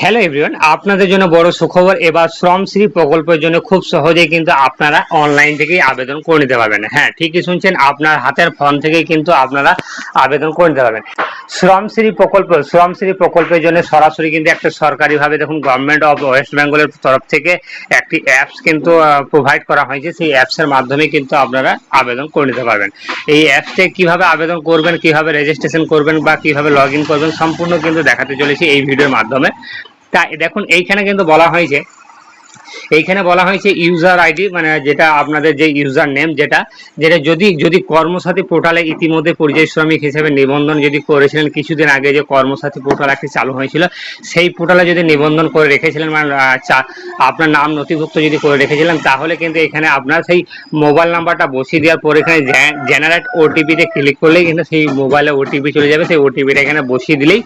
Hello everyone আপনাদের জন্য বড় সুখবর, এবার শ্রমশ্রী প্রকল্পের জন্য খুব সহজেই কিন্তু আপনারা অনলাইন থেকেই আবেদন করে নিতে পারবেন। হ্যাঁ ঠিকই শুনছেন, আপনার হাতের ফোন থেকেই কিন্তু আপনারা আবেদন করে নিতে পারবেন। শ্রমশ্রী প্রকল্প শ্রমশ্রী প্রকল্পের জন্য সরাসরি কিন্তু একটা সরকারিভাবে দেখুন গভর্নমেন্ট অফ ওয়েস্ট বেঙ্গলের তরফ থেকে একটি অ্যাপস কিন্তু প্রোভাইড করা হয়েছে। সেই অ্যাপসের মাধ্যমে কিন্তু আপনারা আবেদন করে নিতে পারবেন। এই অ্যাপসে কীভাবে আবেদন করবেন, কীভাবে রেজিস্ট্রেশন করবেন বা কীভাবে লগ করবেন, সম্পূর্ণ কিন্তু দেখাতে চলেছি এই ভিডিওর মাধ্যমে। তা দেখুন এইখানে কিন্তু বলা হয়েছে এইখানে বলা হয়েছে ইউজার আইডি মানে যেটা আপনাদের যে ইউজার নেম যেটা যেটা যদি যদি কর্মসাথী পোর্টালে ইতিমধ্যে পরিযায়ী শ্রমিক হিসেবে নিবন্ধন যদি করেছিলেন, কিছুদিন আগে যে কর্মসাথী পোর্টাল একটি চালু হয়েছিল, সেই পোর্টালে যদি নিবন্ধন করে রেখেছিলেন মানে আপনার নাম নথিভুক্ত যদি করে রেখেছিলেন, তাহলে কিন্তু এখানে আপনার সেই মোবাইল নাম্বারটা বসিয়ে দেওয়ার পর এখানে জেনারেট ওটিপিতে ক্লিক করলেই কিন্তু সেই মোবাইলে ওটিপি চলে যাবে, সেই ওটিপিটা এখানে বসিয়ে দিলেই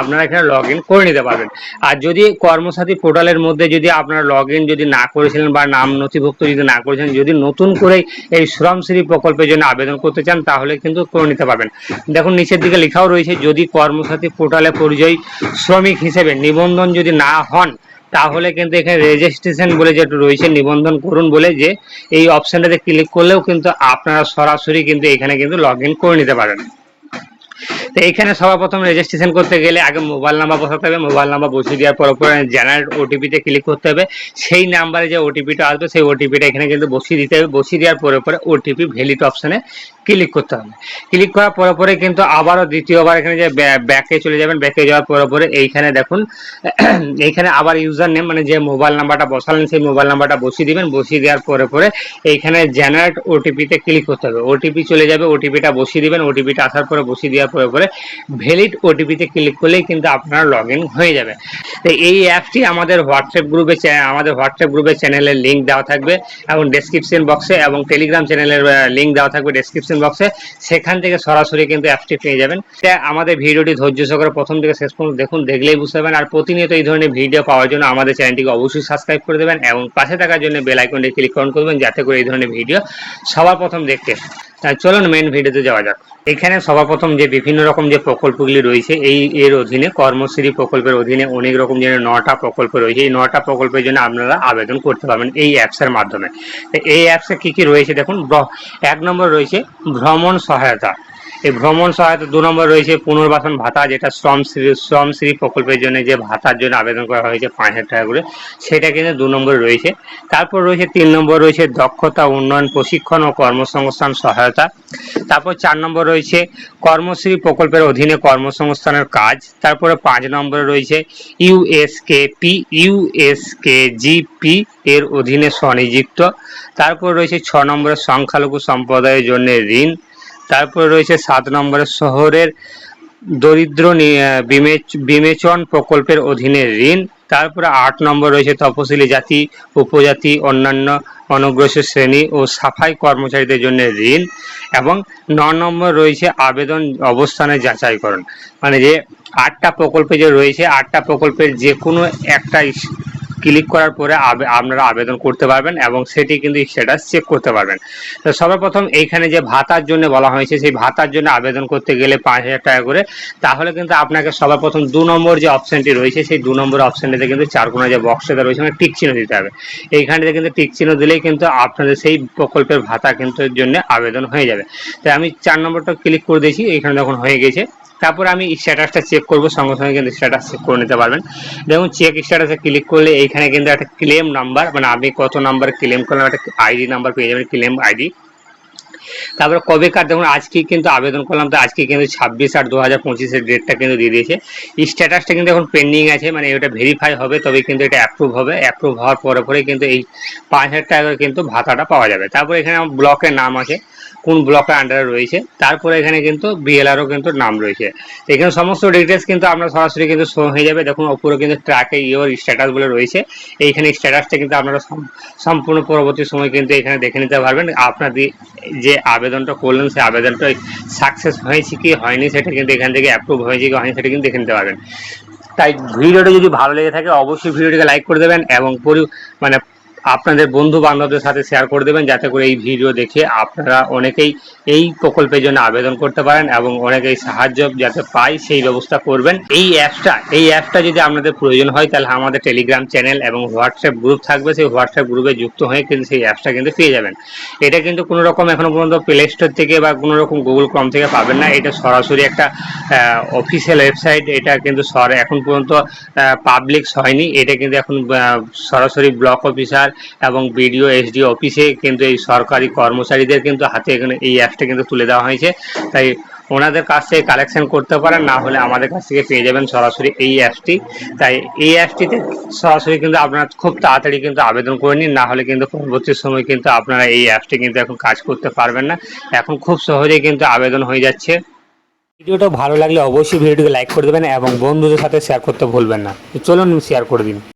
আপনারা এখানে লগ করে নিতে পারবেন। আর যদি কর্মসাথী পোর্টালের মধ্যে যদি আপনারা লগ ইন যদি না করেছিলেন বা নাম নথিভুক্ত যদি না করেছেন যদি নতুন করে এই শ্রমশ্রী প্রকল্পের জন্য আবেদন করতে চান, তাহলে কিন্তু করে নিতে পারবেন। দেখুন, নিচের দিকে লেখাও রয়েছে, যদি কর্মসাথী পোর্টালে পরিযায়ী শ্রমিক হিসেবে নিবন্ধন যদি না হন, তাহলে কিন্তু এখানে রেজিস্ট্রেশন বলে যেটা রয়েছে, নিবন্ধন করুন বলে যে এই অপশনটাতে ক্লিক করলেও কিন্তু আপনারা সরাসরি কিন্তু এখানে কিন্তু লগ করে নিতে পারেন তো এইখানে সর্বপ্রথম রেজিস্ট্রেশন করতে গেলে আগে মোবাইল নাম্বার বসাতে হবে। মোবাইল নাম্বার বসিয়ে দেওয়ার পর পরে জেনারেট ওটিপিতে ক্লিক করতে হবে। সেই নাম্বারে যে ওটিপিটা আসবে, সেই ওটিপিটা এখানে কিন্তু বসিয়ে দিতে হবে। বসিয়ে দেওয়ার পরে পরে ওটিপি ভ্যালিড অপশানে ক্লিক করতে হবে। ক্লিক করার পরে পরে কিন্তু আবারও দ্বিতীয়বার এখানে যে ব্যাকে চলে যাবেন। ব্যাকে যাওয়ার পরে পরে এইখানে দেখুন, এইখানে আবার ইউজার নেম মানে যে মোবাইল নাম্বারটা বসালেন, সেই মোবাইল নাম্বারটা বসিয়ে দিবেন। বসিয়ে দেওয়ার পরে পরে এইখানে জেনারেট ওটিপিতে ক্লিক করতে হবে। ওটিপি চলে যাবে ওটিপিটা বসিয়ে দিবেন। ওটিপিটা আসার পরে বসিয়ে দেওয়ার পরে পরে ভ্যালিড ওটিপিতে ক্লিক করলেই কিন্তু আপনার লগ হয়ে যাবে। তো এই অ্যাপটি আমাদের হোয়াটসঅ্যাপ গ্রুপে আমাদের হোয়াটসঅ্যাপ গ্রুপে চ্যানেলের লিঙ্ক দেওয়া থাকবে এবং ডেসক্রিপশন বক্সে এবং টেলিগ্রাম চ্যানেলের লিঙ্ক দেওয়া থাকবে ডেসক্রিপশন বক্সে সেখান থেকে সরাসরি কিন্তু অ্যাপটি পেয়ে যাবেন। আমাদের ভিডিওটি ধৈর্য সহকারে প্রথম থেকে শেষ পর্যন্ত দেখুন, দেখলেই বুঝতে পারবেন। আর প্রতিনিয়ত এই ধরনের ভিডিও পাওয়ার জন্য আমাদের চ্যানেলটিকে অবশ্যই সাবস্ক্রাইব করে দেবেন এবং পাশে থাকার জন্য বেল আইকনটি ক্লিক করবেন, যাতে করে এই ধরনের ভিডিও সবার প্রথম দেখতে চলুন মেন ভিডিওতে যাওয়া যাক। এখানে সর্বপ্রথম যে বিভিন্ন রকম যে প্রকল্পগুলি রয়েছে, এই এর অধীনে কর্মশ্রী প্রকল্পের অধীনে অনেক রকম যে নটা প্রকল্প রয়েছে। এই নটা প্রকল্পের জন্য আপনারা আবেদন করতে পারবেন এই অ্যাপসের মাধ্যমে। এই অ্যাপসে কী কী রয়েছে দেখুন এক নম্বর রয়েছে ভ্রমণ সহায়তা। এই ভ্রমণ সহায়তা দু নম্বর রয়েছে পুনর্বাসন ভাতা, যেটা শ্রমশ্রী শ্রমশ্রী প্রকল্পের জন্য যে ভাতার জন্য আবেদন করা হয়েছে পাঁচ হাজার টাকা করে, সেটা কিন্তু দু নম্বরে রয়েছে। তারপর রয়েছে তিন নম্বর রয়েছে দক্ষতা, উন্নয়ন, প্রশিক্ষণ ও কর্মসংস্থান সহায়তা। তারপর চার নম্বর রয়েছে কর্মশ্রী প্রকল্পের অধীনে কর্মসংস্থানের কাজ। তারপরে পাঁচ নম্বরে রয়েছে ইউএসকে পি ইউএসকে জিপি এর অধীনে স্বনিযুক্ত। তারপর রয়েছে ছ নম্বরে সংখ্যালঘু সম্প্রদায়ের জন্য ঋণ। তারপরে রয়েছে সাত নম্বরে শহরের দরিদ্র বিমেচন প্রকল্পের অধীনে ঋণ। তারপরে আট নম্বর রয়েছে তপশিলি জাতি, উপজাতি, অন্যান্য অনগ্রসর শ্রেণি ও সাফাই কর্মচারীদের জন্য ঋণ এবং ন নম্বর রয়েছে আবেদন অবস্থানের যাচাইকরণ। মানে যে আটটা প্রকল্পে যে রয়েছে, আটটা প্রকল্পের যে কোনো একটা ক্লিক করার পরে আপনারা আবেদন করতে পারবেন এবং সেটি কিন্তু স্ট্যাটাস চেক করতে পারবেন। তো সর্বপ্রথম এইখানে যে ভাতার জন্য বলা হয়েছে, সেই ভাতার জন্য আবেদন করতে গেলে পাঁচ হাজার টাকা করে। তাহলে কিন্তু আপনাকে সর্বপ্রথম দু নম্বর যে অপশনটি রয়েছে, সেই দু নম্বর অপশনটিতে কিন্তু চার কোনা যে বক্সটা রয়েছে মানে টিক চিহ্ন দিতে হবে। এইখানটাতে কিন্তু টিক দিলেই কিন্তু আপনাদের সেই প্রকল্পের ভাতা কিন্তু জন্য আবেদন হয়ে যাবে। তাই আমি চার নম্বরটা ক্লিক করে দিয়েছি এখানে যখন হয়ে গেছে। তারপর আমি স্ট্যাটাসটা চেক করব, সঙ্গে সঙ্গে কিন্তু স্ট্যাটাস চেক করে নিতে পারবেন। দেখুন চেক স্ট্যাটাসে ক্লিক করলে এইখানে কিন্তু একটা ক্লেম নাম্বার মানে আমি কত নাম্বার ক্লেম করলাম, একটা আইডি নাম্বার পেয়ে যাবেন ক্লেম আইডি তারপরে কবেকার দেখুন, আজকে কিন্তু আবেদন করলাম, তো আজকে কিন্তু ছাব্বিশ আট দু হাজার পঁচিশের ডেটটা কিন্তু দিয়ে দিয়েছে। স্ট্যাটাসটা কিন্তু এখন পেন্ডিং আছে মানে এটা ভেরিফাই হবে তবে কিন্তু এটা অ্যাপ্রুভ হবে। অ্যাপ্রুভ হওয়ার পরে পরে কিন্তু এই পাঁচ হাজার টাকা করে কিন্তু ভাতাটা পাওয়া যাবে। তারপরে এখানে আমার ব্লকের নাম আছে, কোন ব্লকের আন্ডারে রয়েছে। তারপরে এখানে কিন্তু বিএলআরও কিন্তু নাম রয়েছে। এখানে সমস্ত ডিটেলস কিন্তু আপনার সরাসরি কিন্তু শো হয়ে যাবে। দেখুন উপরে কিন্তু ট্র্যাকে ইওর স্ট্যাটাস বলে রয়েছে। এইখানে স্ট্যাটাসটা কিন্তু আপনারা সম্পূর্ণ পরবর্তী সময় কিন্তু এখানে দেখে নিতে পারবেন। আপনার দি- যে আবেদনটা করলেন, সেই আবেদনটা সাকসেস হয়েছে কি হয়নি সেটা কিন্তু এখান থেকে অ্যাপ্রুভ হয়েছে কি হয়নি সেটা কিন্তু দেখে নিতে পারবেন। তাই ভিডিওটা যদি ভালো লেগে থাকে, অবশ্যই ভিডিওটিকে লাইক করে দেবেন এবং মানে আপনাদের বন্ধু বান্ধবদের সাথে শেয়ার করে দেবেন, যাতে করে এই ভিডিও দেখে আপনারা অনেকেই এই প্রকল্পের জন্য আবেদন করতে পারেন এবং অনেকেই সাহায্য যাতে পায় সেই ব্যবস্থা করবেন। এই অ্যাপসটা এই অ্যাপসটা যদি আপনাদের প্রয়োজন হয়, তাহলে আমাদের টেলিগ্রাম চ্যানেল এবং হোয়াটসঅ্যাপ গ্রুপ থাকবে। সেই হোয়াটসঅ্যাপ গ্রুপে যুক্ত হয়ে কিন্তু সেই অ্যাপসটা কিন্তু পেয়ে যাবেন। এটা কিন্তু কোনো রকম এখনও পর্যন্ত প্লে স্টোর থেকে বা কোনো রকম গুগল ক্রম থেকে পাবেন না। এটা সরাসরি একটা অফিসিয়াল ওয়েবসাইট এটা কিন্তু সর, এখন পর্যন্ত পাবলিক হয়নি। এটা কিন্তু এখন সরাসরি ব্লক অফিসার এবং বিডিও, এসডিও অফিসে কিন্তু এই সরকারি কর্মচারীদের কিন্তু হাতে এখানে এই অ্যাপসটা কিন্তু তুলে দেওয়া হয়েছে। তাই ওনাদের কাছ থেকে কালেকশন করতে পারেন, না হলে আমাদের কাছ থেকে পেয়ে যাবেন সরাসরি এই অ্যাপসটি। তাই এই অ্যাপসটিতে সরাসরি কিন্তু আপনারা খুব তাড়াতাড়ি কিন্তু আবেদন করে নিন, না হলে কিন্তু পরবর্তী সময় কিন্তু আপনারা এই অ্যাপসটি কিন্তু এখন কাজ করতে পারবেন না। এখন খুব সহজেই কিন্তু আবেদন হয়ে যাচ্ছে। ভিডিওটা ভালো লাগলে অবশ্যই ভিডিওটিকে লাইক করে দেবেন এবং বন্ধুদের সাথে শেয়ার করতে ভুলবেন না। চলুন শেয়ার করে দিন।